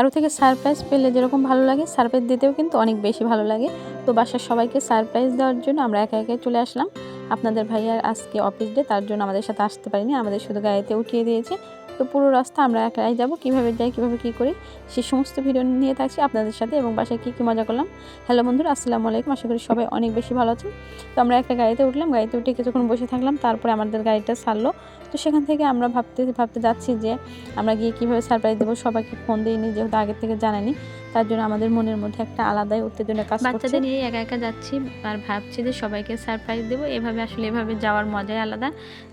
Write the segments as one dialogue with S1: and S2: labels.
S1: কারও থেকে সারপ্রাইজ পেলে যেরকম ভালো লাগে সারপ্রাইজ দিতেও কিন্তু অনেক বেশি ভালো লাগে। তো বাসার সবাইকে সারপ্রাইজ দেওয়ার জন্য আমরা একে একে চলে আসলাম। আপনাদের ভাইয়ার আজকে অফিস ডে তার জন্য আমাদের সাথে আসতে পারিনি। আমাদের শুধু গাড়িতে উঠিয়ে দিয়েছে। তো পুরো রাস্তা আমরা একাই যাব, কীভাবে যাই, কীভাবে কি করি সেই সমস্ত ভিডিও নিয়ে থাকছি আপনাদের সাথে এবং বাসায় কী কী মজা করলাম। হ্যালো বন্ধুরা, আসসালামু আলাইকুম। আশা করি সবাই অনেক বেশি ভালো আছেন। তো আমরা একটা গাড়িতে উঠলাম, গাড়িতে উঠে কিছুক্ষণ বসে থাকলাম, তারপরে আমাদের গাড়িটা ছাড়লো তো সেখান থেকে আমরা ভাবতে ভাবতে যাচ্ছি যে আমরা গিয়ে কীভাবে সারপ্রাইজ দেবো, সবাইকে ফোন দিইনি, যেহেতু আগের থেকে জানানি তার জন্য আমাদের মনের মধ্যে একটা আলাদাই উত্তেজনা কাজ বাচ্চাদের নিয়ে একা একা যাচ্ছি আর ভাবছি যে সবাইকে সারপ্রাইজ দেবো। এভাবে আসলে এভাবে যাওয়ার মজাই আলাদা।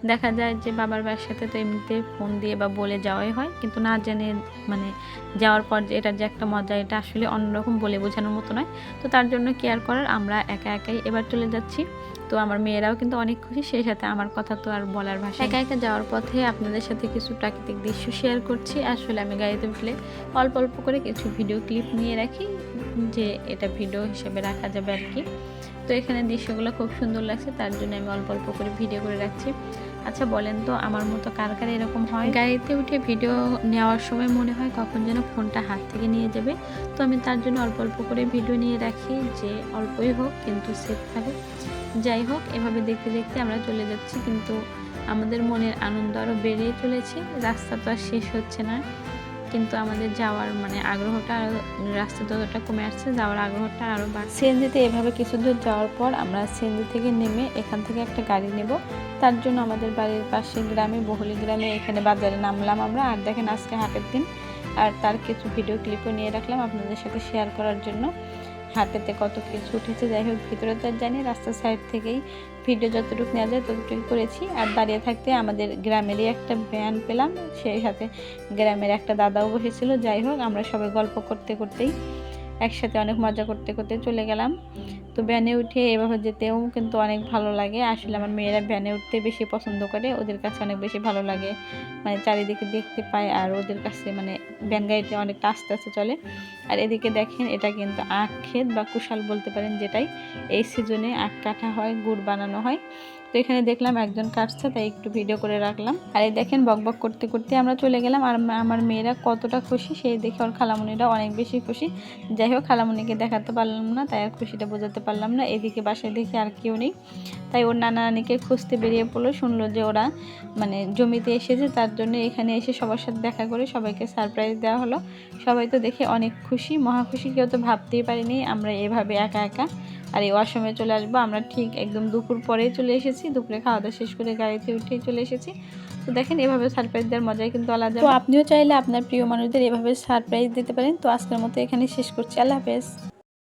S1: দেখা যায় যে বাবার বাবার সাথে তো এমনিতে ফোন দিয়ে বা বলে যাওয়াই হয়। কিন্তু না জেনে মানে যাওয়ার পর যে এটার যে একটা মজা, এটা আসলে অন্যরকম বলে বোঝানোর মতো নয়। তো তার জন্য কেয়ার করার আমরা একা একাই এবার চলে যাচ্ছি। তো আমার মেয়েরাও কিন্তু অনেক খুশি, সেই সাথে আমার কথা তো আর বলার ভাষা একা একা যাওয়ার পথে আপনাদের সাথে কিছু প্রাকৃতিক দৃশ্য শেয়ার করছি। আসলে আমি গাড়িতে উঠলে অল্প অল্প করে কিছু ভিডিও ক্লিপ নিয়ে রাখি, যে এটা ভিডিও হিসেবে রাখা যাবে আর কি। তো এখানে দৃশ্যগুলো খুব সুন্দর লাগছে, তার জন্য আমি অল্প অল্প করে ভিডিও করে রাখছি। আচ্ছা বলেন তো আমার মতো কার কার এরকম হয়? গাড়িতে উঠে ভিডিও নেওয়ার সময় মনে হয় কখন যেন ফোনটা হাত থেকে নিয়ে যাবে। তো আমি তার জন্য অল্প অল্প করে ভিডিও নিয়ে রাখি, যে অল্পই হোক কিন্তু সেফ থাকে। যাই হোক, এভাবে দেখতে দেখতে আমরা চলে যাচ্ছি, কিন্তু আমাদের মনের আনন্দ আরও বেড়েই চলেছে। রাস্তা তো আর শেষ হচ্ছে না। কিন্তু আমাদের যাওয়ার মানে আগ্রহটা আরও রাস্তা যতটা কমে আসছে, যাওয়ার আগ্রহটা আরও বাড়ছে। সিএনজিতে এভাবে কিছু দূর যাওয়ার পর আমরা সিএনজি থেকে নেমে এখান থেকে একটা গাড়ি নেব। তার জন্য আমাদের বাড়ির পাশে গ্রামে, বহুলি গ্রামে এখানে বাজারে নামলাম আমরা। আর দেখেন আজকে হাটের দিন। আর তার কিছু ভিডিও ক্লিপও নিয়ে রাখলাম আপনাদের সাথে শেয়ার করার জন্য। হাটেতে কত কিছু উঠেছে, যাই হোক, ভিতরে তো জানি রাস্তার সাইড থেকেই ভিডিও যতটুকু নেওয়া যায় ততটুকু করেছি। আর দাঁড়িয়ে থাকতে আমাদের গ্রামেরই একটা ব্যান পেলাম, সেই সাথে গ্রামের একটা দাদাও বসেছিল। যাই হোক, আমরা সবাই গল্প করতে করতেই একসাথে অনেক মজা করতে করতে চলে গেলাম। তো ভ্যানে উঠে এভাবে যেতেও কিন্তু অনেক ভালো লাগে। আসলে আমার মেয়েরা ভ্যানে উঠতে বেশি পছন্দ করে, ওদের কাছে অনেক বেশি ভালো লাগে। মানে চারিদিকে দেখতে পায় আর ওদের কাছে মানে ভ্যান গাড়িতে অনেকটা আস্তে আস্তে চলে। আর এদিকে দেখেন, এটা কিন্তু আখ ক্ষেত বা কুশাল বলতে পারেন যেটাই। এই সিজনে আখ কাটা হয়, গুড় বানানো হয়। তো এখানে দেখলাম একজন কাটছে, তাই একটু ভিডিও করে রাখলাম। আর এই দেখেন, বক বক করতে করতে আমরা চলে গেলাম। আর আমার মেয়েরা কতটা খুশি, সেই দেখে ওর খালামুনিরা অনেক বেশি খুশি। যাই হোক, খালামুনিকে দেখাতে পারলাম না, তাই আর খুশিটা বোঝাতে পারলাম না। এদিকে বাসায় দেখে আর কেউ নেই। তাই ওর নানা নানিকে খুঁজতে বেরিয়ে পড়ল, শুনলো যে ওরা মানে জমিতে এসেছে, তার জন্য এখানে এসে সবার সাথে দেখা করে সবাইকে সারপ্রাইজ দেওয়া হলো। সবাই তো দেখে অনেক খুশি, মহা খুশি, কেউ তো ভাবতেই পারিনি, আমরা এভাবে একা একা আর এই ওয়াশরুমে চলে আসব। আমরা ঠিক একদম দুপুর পরেই চলে এসেছি। দুপুরে খাওয়া দাওয়া শেষ করে গাড়িতে উঠেই চলে এসেছি। তো দেখেন, এভাবে সারপ্রাইজ দেওয়ার মজাই কিন্তু আলাদা। তো আপনিও চাইলে আপনার প্রিয় মানুষদের এভাবে সারপ্রাইজ দিতে পারেন। তো আজকের মতো এখানে শেষ করছি। আল্লাহ হাফেজ।